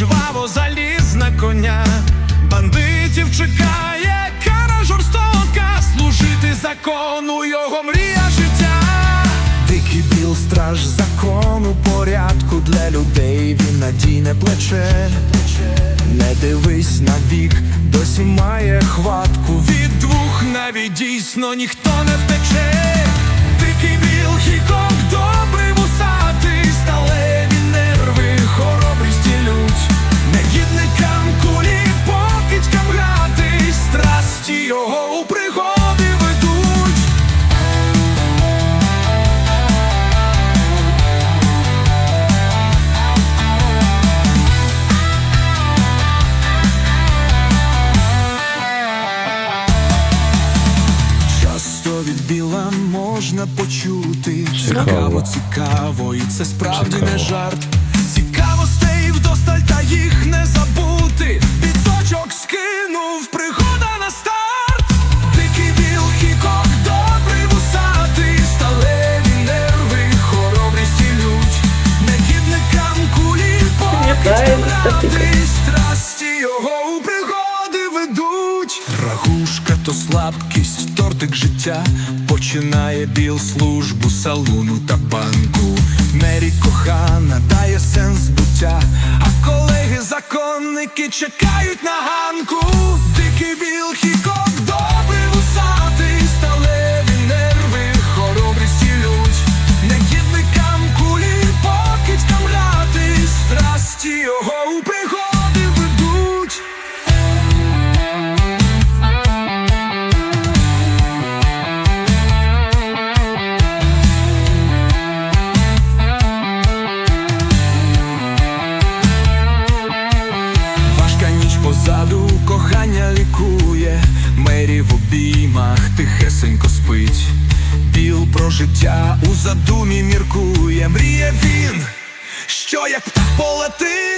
жваво заліз на коня, бандитів чекає, кара жорстока, служити закону його мрія життя. Дикий біл, страж закону, порядку для людей він надійне плече. Не дивись на вік, досі має хватку. Від двох навіть дійсно ніхто не втече. Дикий біл, хікок добре. Біла можна почути. Цікаво, цікаво, і це справді не жарт. Цікавостей вдосталь та їх не забути. Біточок скинув, пригода на старт. Дикий біл, хікок, добрий вусатий. Сталеві нерви, хоробрість і лють. Негідникам кулі, то слабкість, тортик життя. Починає біл службу салуну та банку. Мері кохана дає сенс буття. А колеги законники чекають на ганку обіймах тихесенько спить. Біл про життя у задумі міркує, мріє він, що як птах полетить,